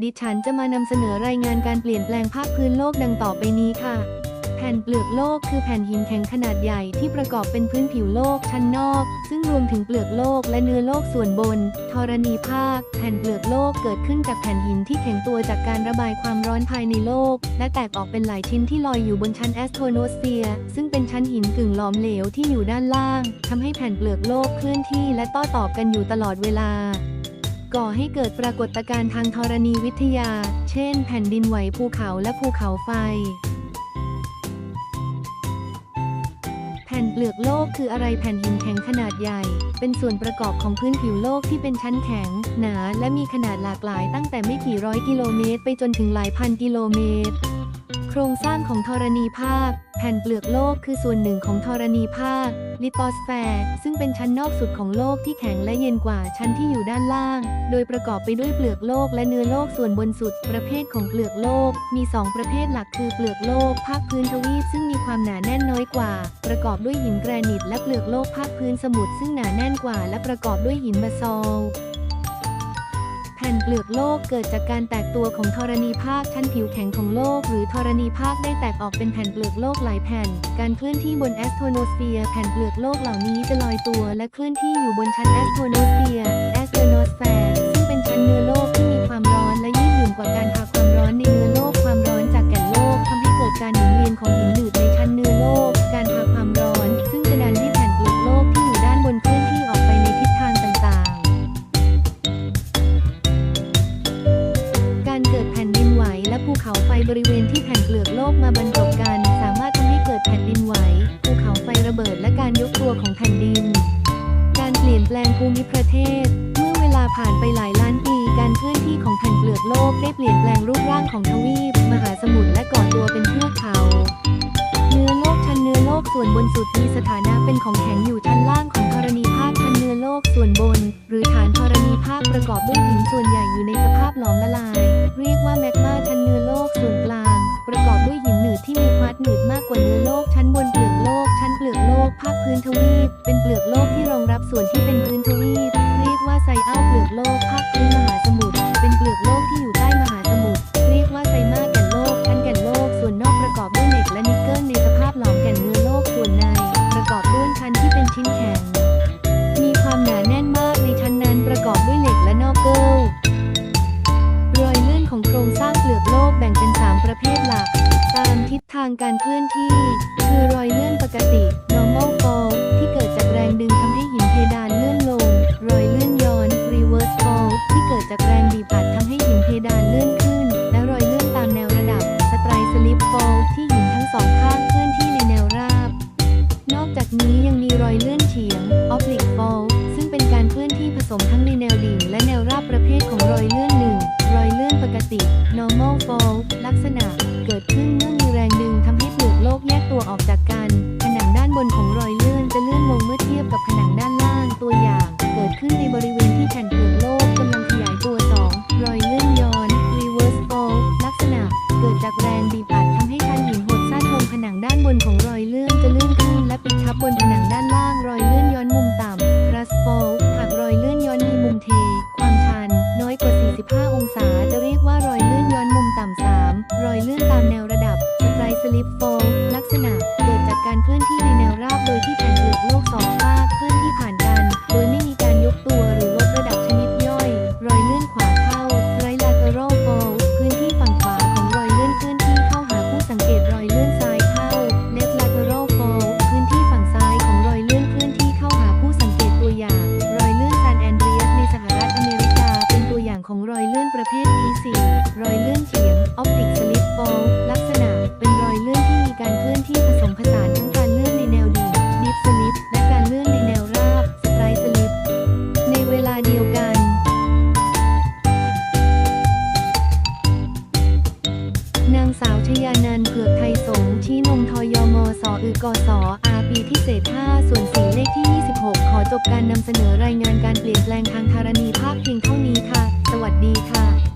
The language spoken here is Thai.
ดิฉันจะมานำเสนอรายงานการเปลี่ยนแปลงภาคพื้นโลกดังต่อไปนี้ค่ะ แผ่นเปลือกโลกคือแผ่นหินแข็งขนาดใหญ่ที่ประกอบเป็นพื้นผิวโลกชั้นนอก ซึ่งรวมถึงเปลือกโลกและเนื้อโลกส่วนบนธรณีภาค แผ่นเปลือกโลกเกิดขึ้นจากแผ่นหินที่แข็งตัวจากการระบายความร้อนภายในโลก และแตกออกเป็นหลายชิ้นที่ลอยอยู่บนชั้นแอสโทรโนสเฟียร์ซึ่งเป็นชั้นหินกึ่งหลอมเหลวที่อยู่ด้านล่างทำให้แผ่นเปลือกโลกเคลื่อนที่และต่อต่อกันอยู่ตลอดเวลา ก่อให้เกิดปรากฏการณ์ทางธรณีวิทยา เช่น แผ่นดินไหวภูเขาและภูเขาไฟ แผ่นเปลือกโลกคืออะไรแผ่นหินแข็งขนาดใหญ่ เป็นส่วนประกอบของพื้นผิวโลกที่เป็นชั้นแข็ง หนา และมีขนาดหลากหลายตั้งแต่ไม่กี่ร้อยกิโลเมตร ไปจนถึงหลายพันกิโลเมตร โครงสร้างของธรณีภาคแผ่นเปลือกโลกคือส่วนหนึ่งของธรณีภาคลิโตสแฟร์ซึ่งเป็นชั้นนอกสุดของโลกที่แข็งและเย็นกว่าชั้นที่อยู่ด้านล่าง โดยประกอบไปด้วยเปลือกโลกและเนื้อโลกส่วนบนสุด ประเภทของเปลือกโลก มี 2 ประเภทหลักคือเปลือกโลกภาคพื้นทวีปซึ่งมีความหนาแน่นน้อยกว่า ประกอบด้วยหินแกรนิตและเปลือกโลกภาคพื้นสมุทรซึ่งหนาแน่นกว่า และประกอบด้วยหินบาซอล แผ่นเปลือกโลกเกิดจากการแตกตัวของธรณีภาคชั้นผิวแข็งของโลก หรือธรณีภาคได้แตกออกเป็นแผ่นเปลือกโลกหลายแผ่น การเคลื่อนที่บนแอสโทโนสเฟียร์แผ่นเปลือกโลกเหล่านี้จะลอยตัวและเคลื่อนที่อยู่บนชั้นแอสโทโนสเฟียร์ ผ่นเปลือกโลกมาบรรจบกัน สามารถทำให้เกิดแผ่นดินไหวภูเขาไฟระเบิดและการยกตัวของแผ่นดิน การเปลี่ยนแปลงภูมิประเทศ เมื่อเวลาผ่านไปหลายล้านปี การเคลื่อนที่ของแผ่นเปลือกโลกได้เปลี่ยนแปลงรูปร่างของทวีป มหาสมุทรและก่อตัวเป็นเทือกเขา เนื้อโลกชั้นเนื้อโลกส่วนบนสุดมีสถานะเป็นของแข็งอยู่ชั้นล่างของธรณีภาคชั้นเนื้อโลกส่วนบน หรือฐานธรณีภาคประกอบด้วยหินส่วนใหญ่อยู่ในสภาพหลอมละลาย ภาคพื้นทวีป เป็นเปลือกโลกที่รองรับส่วนที่เป็นพื้นทวีป เรียกว่าไซอัลเปลือกโลก ภาคพื้นมหาสมุทร เป็นเปลือกโลกที่อยู่ใต้มหาสมุทร เรียกว่าไซมาแก่นโลกชั้นแก่นโลก ส่วนนอกประกอบด้วยเหล็กและนิกเกิลในสภาพหลอมแก่นเนื้อโลก ส่วนในประกอบด้วยชั้นที่เป็นชิ้นแข็ง มีความหนาแน่นมากในชั้นนั้นประกอบด้วยเหล็กและนอกเกิลรอยเลื่อนของโครงสร้างเปลือกโลกแบ่งเป็น 3 ประเภทหลัก ตามทิศทางการเคลื่อนที่ คือรอย ดานเลื่อนขึ้น และรอยเลื่อนตามแนวระดับ สไตรสลิปโฟลที่หินทั้งสองข้างเคลื่อนที่ในแนวราบ นอกจากนี้ยังมีรอยเลื่อนเฉียงออฟลิกโฟลซึ่งเป็นการเคลื่อนที่ผสมทั้งในแนวดิ่งและแนวราบประเภทของรอยเลื่อนหนึ่งรอยเลื่อนปกติ normal fold ลักษณะ บนผนังด้านล่างรอยางสาวชยานันเผือกไทยสงชี้นงทยมสอึกสอาปีที่เศษ5ส่วน4เลขที่ 26 ขอจบการนำเสนอรายงานการเปลี่ยนแปลงทางธารณีภาคเพียงเท่านี้ค่ะ สวัสดีค่ะ